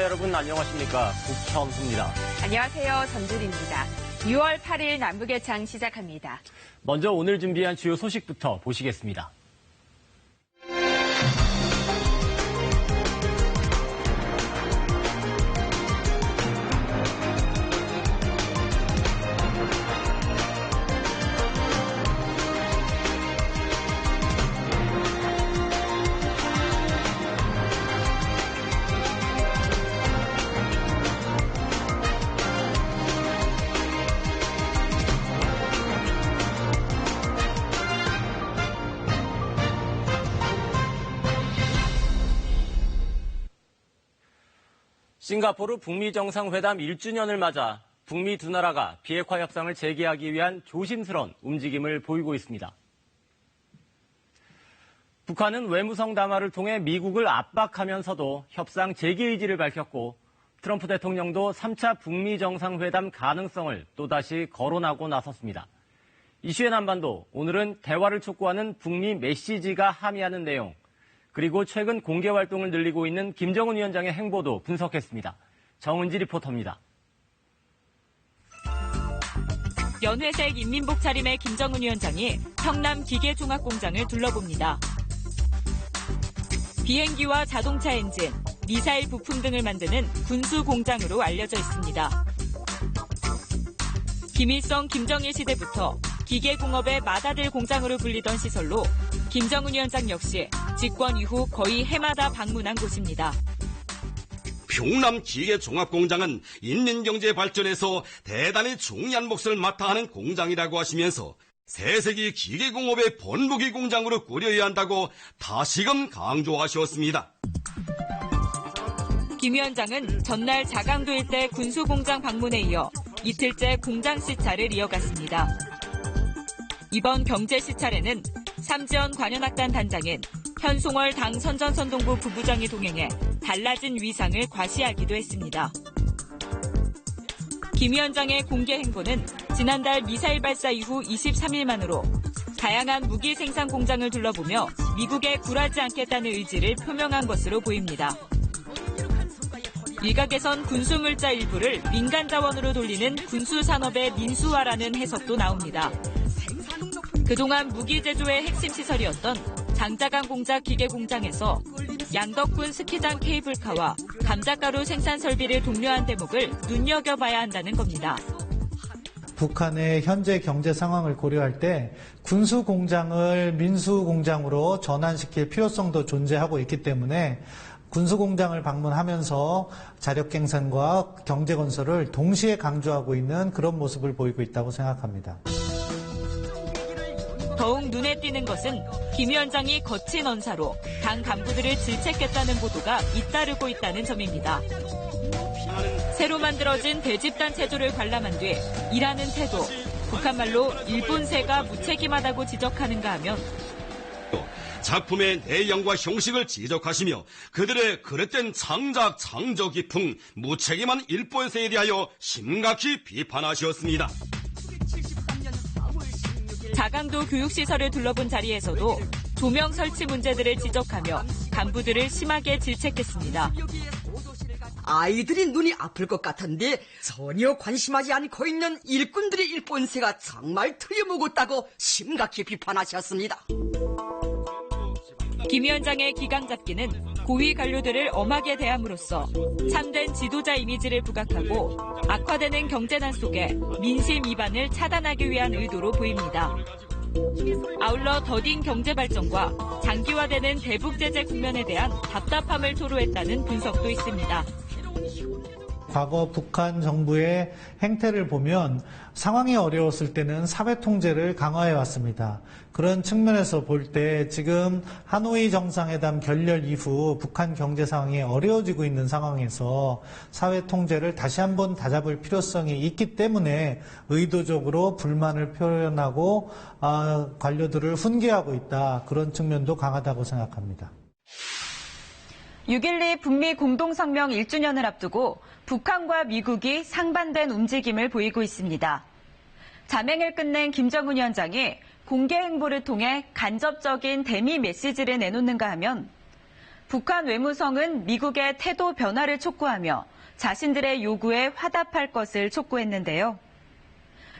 시청자 여러분 안녕하십니까. 국현수입니다. 안녕하세요. 전주리입니다. 6월 8일 남북의 창 시작합니다. 먼저 오늘 준비한 주요 소식부터 보시겠습니다. 싱가포르 북미 정상회담 1주년을 맞아 북미 두 나라가 비핵화 협상을 재개하기 위한 조심스러운 움직임을 보이고 있습니다. 북한은 외무성 담화를 통해 미국을 압박하면서도 협상 재개 의지를 밝혔고 트럼프 대통령도 3차 북미 정상회담 가능성을 또다시 거론하고 나섰습니다. 이슈의 남반도 오늘은 대화를 촉구하는 북미 메시지가 함의하는 내용 그리고 최근 공개 활동을 늘리고 있는 김정은 위원장의 행보도 분석했습니다. 정은지 리포터입니다. 연회색 인민복 차림의 김정은 위원장이 성남 기계종합공장을 둘러봅니다. 비행기와 자동차 엔진, 미사일 부품 등을 만드는 군수 공장으로 알려져 있습니다. 김일성, 김정일 시대부터 기계공업의 맏아들 공장으로 불리던 시설로 김정은 위원장 역시 집권 이후 거의 해마다 방문한 곳입니다. 평남 기계 종합공장은 인민경제 발전에서 대단히 중요한 몫을 맡아 하는 공장이라고 하시면서 세세기 기계공업의 본부기 공장으로 꾸려야 한다고 다시금 강조하셨습니다. 김 위원장은 전날 자강도 일대 군수공장 방문에 이어 이틀째 공장 시찰을 이어갔습니다. 이번 경제 시찰에는 삼지연 관현악단 단장인 현송월 당 선전 선동부 부부장이 동행해 달라진 위상을 과시하기도 했습니다. 김 위원장의 공개 행보는 지난달 미사일 발사 이후 23일 만으로 다양한 무기 생산 공장을 둘러보며 미국에 굴하지 않겠다는 의지를 표명한 것으로 보입니다. 일각에선 군수물자 일부를 민간 자원으로 돌리는 군수 산업의 민수화라는 해석도 나옵니다. 그동안 무기 제조의 핵심 시설이었던 장자강 공작 기계 공장에서 양덕군 스키장 케이블카와 감자가루 생산 설비를 독려한 대목을 눈여겨봐야 한다는 겁니다. 북한의 현재 경제 상황을 고려할 때 군수 공장을 민수 공장으로 전환시킬 필요성도 존재하고 있기 때문에 군수 공장을 방문하면서 자력 갱산과 경제 건설을 동시에 강조하고 있는 그런 모습을 보이고 있다고 생각합니다. 눈에 띄는 것은 김 위원장이 거친 언사로 당 간부들을 질책했다는 보도가 잇따르고 있다는 점입니다. 새로 만들어진 대집단 체조를 관람한 뒤 일하는 태도, 북한말로 일본세가 무책임하다고 지적하는가 하면 작품의 내용과 형식을 지적하시며 그들의 그릇된 창작, 창조 기풍, 무책임한 일본세에 대하여 심각히 비판하셨습니다. 자강도 교육시설을 둘러본 자리에서도 조명 설치 문제들을 지적하며 간부들을 심하게 질책했습니다. 아이들이 눈이 아플 것 같은데 전혀 관심하지 않고 있는 일꾼들의 일본세가 정말 틀려먹었다고 심각히 비판하셨습니다. 김 위원장의 기강 잡기는 고위 관료들을 엄하게 대함으로써 참된 지도자 이미지를 부각하고 악화되는 경제난 속에 민심 이반을 차단하기 위한 의도로 보입니다. 아울러 더딘 경제 발전과 장기화되는 대북 제재 국면에 대한 답답함을 토로했다는 분석도 있습니다. 과거 북한 정부의 행태를 보면 상황이 어려웠을 때는 사회 통제를 강화해 왔습니다. 그런 측면에서 볼 때 지금 하노이 정상회담 결렬 이후 북한 경제 상황이 어려워지고 있는 상황에서 사회 통제를 다시 한번 다잡을 필요성이 있기 때문에 의도적으로 불만을 표현하고 아, 관료들을 훈계하고 있다. 그런 측면도 강하다고 생각합니다. 6.12 북미 공동성명 1주년을 앞두고 북한과 미국이 상반된 움직임을 보이고 있습니다. 자맹을 끝낸 김정은 위원장이 공개 행보를 통해 간접적인 대미 메시지를 내놓는가 하면 북한 외무성은 미국의 태도 변화를 촉구하며 자신들의 요구에 화답할 것을 촉구했는데요.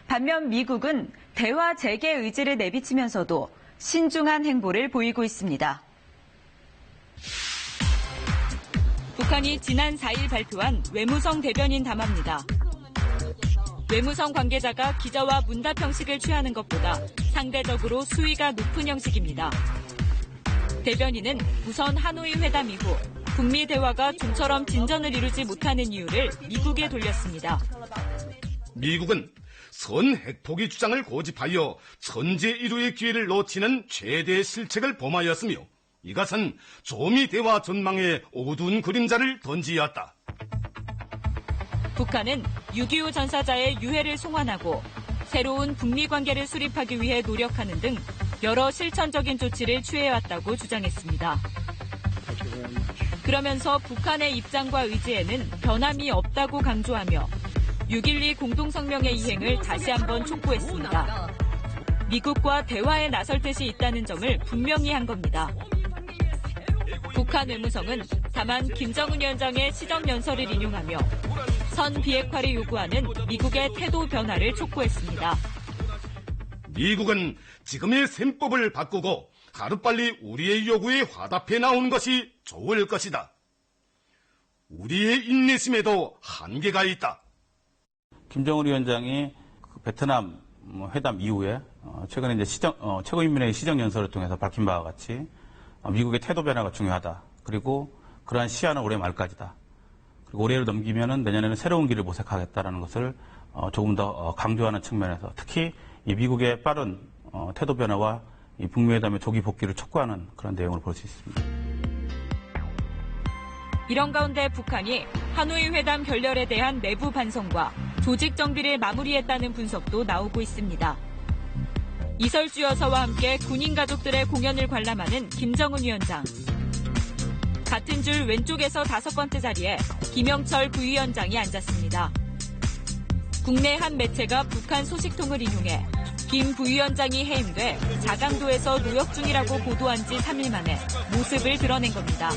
반면 미국은 대화 재개 의지를 내비치면서도 신중한 행보를 보이고 있습니다. 북한이 지난 4일 발표한 외무성 대변인 담화입니다. 외무성 관계자가 기자와 문답 형식을 취하는 것보다 상대적으로 수위가 높은 형식입니다. 대변인은 우선 하노이 회담 이후 북미 대화가 좀처럼 진전을 이루지 못하는 이유를 미국에 돌렸습니다. 미국은 선 핵포기 주장을 고집하여 천재 이루의 기회를 놓치는 최대 실책을 범하였으며 이것은 조미 대화 전망에 어두운 그림자를 던지었다. 북한은 6.25 전사자의 유해를 송환하고 새로운 북미 관계를 수립하기 위해 노력하는 등 여러 실천적인 조치를 취해왔다고 주장했습니다. 그러면서 북한의 입장과 의지에는 변함이 없다고 강조하며 6.12 공동성명의 이행을 다시 한번 촉구했습니다. 미국과 대화에 나설 뜻이 있다는 점을 분명히 한 겁니다. 북한 외무성은 다만 김정은 위원장의 시정 연설을 인용하며 선 비핵화를 요구하는 미국의 태도 변화를 촉구했습니다. 미국은 지금의 셈법을 바꾸고 하루빨리 우리의 요구에 화답해 나오는 것이 좋을 것이다. 우리의 인내심에도 한계가 있다. 김정은 위원장이 그 베트남 뭐 회담 이후에 어, 최근에 이제 시정, 어, 최고인민회의 시정연설을 통해서 밝힌 바와 같이 어, 미국의 태도 변화가 중요하다. 그리고 그러한 시한은 올해 말까지다. 그리고 올해를 넘기면은 내년에는 새로운 길을 모색하겠다라는 것을 어, 조금 더 어, 강조하는 측면에서 특히 이 미국의 빠른 어, 태도 변화와 이 북미 회담의 조기 복귀를 촉구하는 그런 내용을 볼 수 있습니다. 이런 가운데 북한이 하노이 회담 결렬에 대한 내부 반성과 조직 정비를 마무리했다는 분석도 나오고 있습니다. 이설주 여사와 함께 군인 가족들의 공연을 관람하는 김정은 위원장. 같은 줄 왼쪽에서 다섯 번째 자리에 김영철 부위원장이 앉았습니다. 국내 한 매체가 북한 소식통을 인용해 김 부위원장이 해임돼 자강도에서 노역 중이라고 보도한 지 3일 만에 모습을 드러낸 겁니다.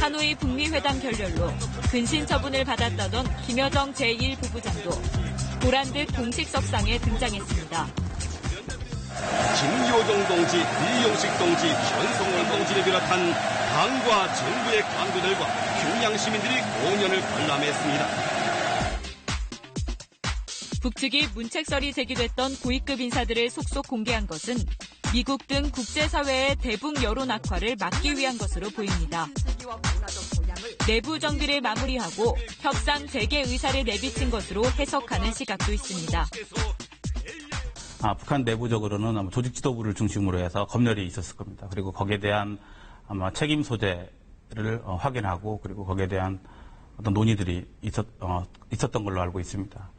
하노이 북미 회담 결렬로 근신 처분을 받았다던 김여정 제1부부장도 보란 듯 공식 석상에 등장했습니다. 김효정 동지, 이용식 동지, 현성월 동지를 비롯한 당과 정부의 관계들과 평양 시민들이 공연을 관람했습니다. 북측이 문책설이 제기됐던 고위급 인사들을 속속 공개한 것은 미국 등 국제사회의 대북 여론 악화를 막기 위한 것으로 보입니다. 내부 정비를 마무리하고 협상 재개 의사를 내비친 것으로 해석하는 시각도 있습니다. 아, 북한 내부적으로는 아마 조직 지도부를 중심으로 해서 검열이 있었을 겁니다. 그리고 거기에 대한 아마 책임 소재를 어, 확인하고 그리고 거기에 대한 어떤 논의들이 있었, 어, 있었던 걸로 알고 있습니다.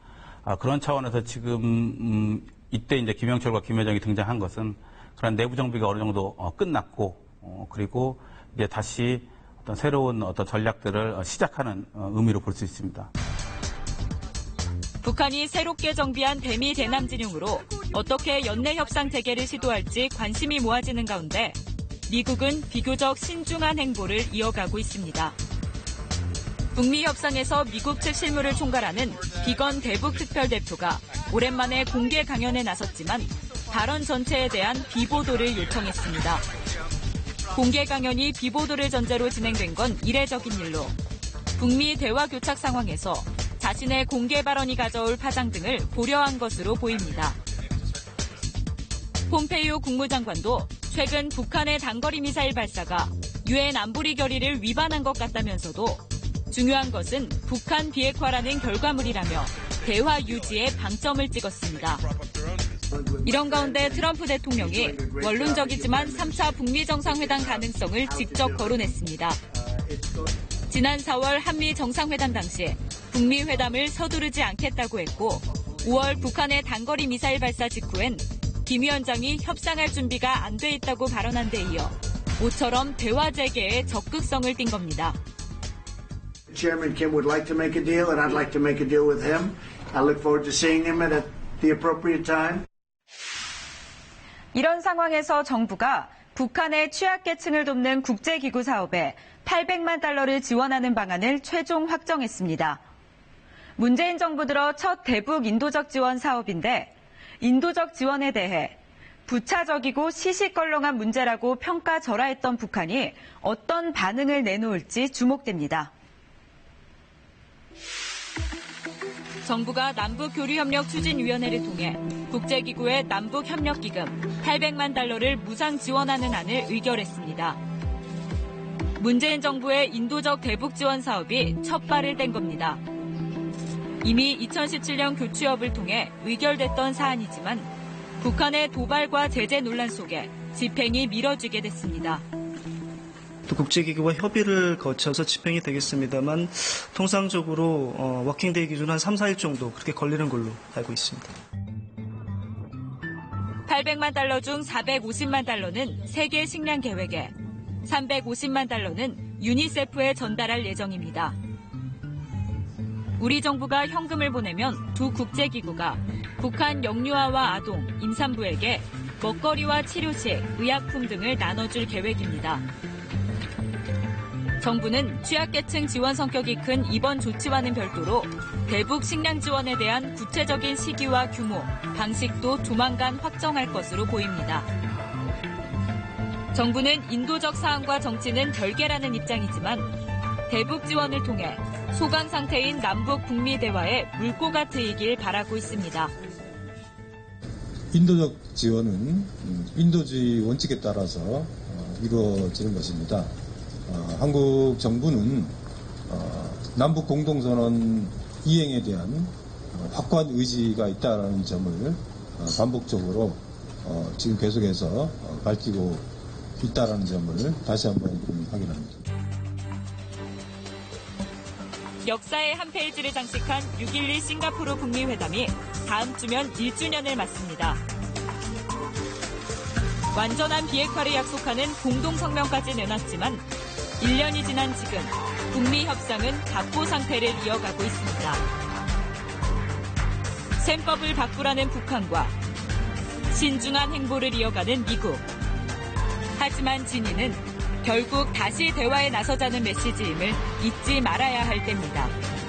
아, 그런 차원에서 지금 음, 이때 이제 김영철과 김여정이 등장한 것은 그런 내부 정비가 어느 정도 어, 끝났고 어, 그리고 이제 다시 어떤 새로운 어떤 전략들을 어, 시작하는 어, 의미로 볼 수 있습니다. 북한이 새롭게 정비한 대미 대남 진영으로 어떻게 연내 협상 재개를 시도할지 관심이 모아지는 가운데 미국은 비교적 신중한 행보를 이어가고 있습니다. 북미 협상에서 미국 측 실무를 총괄하는 비건 대북 특별대표가 오랜만에 공개 강연에 나섰지만 발언 전체에 대한 비보도를 요청했습니다. 공개 강연이 비보도를 전제로 진행된 건 이례적인 일로 북미 대화 교착 상황에서 자신의 공개 발언이 가져올 파장 등을 고려한 것으로 보입니다. 폼페이오 국무장관도 최근 북한의 단거리 미사일 발사가 유엔 안보리 결의를 위반한 것 같다면서도 중요한 것은 북한 비핵화라는 결과물이라며 대화 유지에 방점을 찍었습니다. 이런 가운데 트럼프 대통령이 원론적이지만 3차 북미 정상회담 가능성을 직접 거론했습니다. 지난 4월 한미 정상회담 당시 북미 회담을 서두르지 않겠다고 했고 5월 북한의 단거리 미사일 발사 직후엔 김 위원장이 협상할 준비가 안 돼 있다고 발언한 데 이어 모처럼 대화 재개에 적극성을 띈 겁니다. Chairman Kim would like to make a deal, and I'd like to make a deal with him. I look forward to seeing him at the appropriate time. 이런 상황에서 정부가 북한의 취약계층을 돕는 국제기구 사업에 800만 달러를 지원하는 방안을 최종 확정했습니다. 문재인 정부 들어 첫 대북 인도적 지원 사업인데 인도적 지원에 대해 부차적이고 시시껄렁한 문제라고 평가절하했던 북한이 어떤 반응을 내놓을지 주목됩니다. 정부가 남북교류협력 추진위원회를 통해 국제기구의 남북협력기금 800만 달러를 무상 지원하는 안을 의결했습니다. 문재인 정부의 인도적 대북 지원 사업이 첫 발을 뗀 겁니다. 이미 2017년 교취협을 통해 의결됐던 사안이지만 북한의 도발과 제재 논란 속에 집행이 미뤄지게 됐습니다. 또 국제기구와 협의를 거쳐서 집행이 되겠습니다만 통상적으로 어, 워킹데이 기준 한 3, 4일 정도 그렇게 걸리는 걸로 알고 있습니다. 800만 달러 중 450만 달러는 세계 식량 계획에 350만 달러는 유니세프에 전달할 예정입니다. 우리 정부가 현금을 보내면 두 국제기구가 북한 영유아와 아동, 임산부에게 먹거리와 치료식, 의약품 등을 나눠줄 계획입니다. 정부는 취약계층 지원 성격이 큰 이번 조치와는 별도로 대북 식량 지원에 대한 구체적인 시기와 규모, 방식도 조만간 확정할 것으로 보입니다. 정부는 인도적 사안과 정치는 별개라는 입장이지만 대북 지원을 통해 소강 상태인 남북 북미 대화에 물꼬가 트이길 바라고 있습니다. 인도적 지원은 음, 인도주의 원칙에 따라서 어, 이루어지는 것입니다. 어, 한국 정부는 어, 남북 공동선언 이행에 대한 어, 확고한 의지가 있다는 점을 어, 반복적으로 어, 지금 계속해서 어, 밝히고 있다는 점을 다시 한번 확인합니다. 역사의 한 페이지를 장식한 6.12 싱가포르 북미 회담이 다음 주면 1주년을 맞습니다. 완전한 비핵화를 약속하는 공동성명까지 내놨지만 1년이 지난 지금 북미 협상은 답보 상태를 이어가고 있습니다. 셈법을 바꾸라는 북한과 신중한 행보를 이어가는 미국. 하지만 진위는 결국 다시 대화에 나서자는 메시지임을 잊지 말아야 할 때입니다.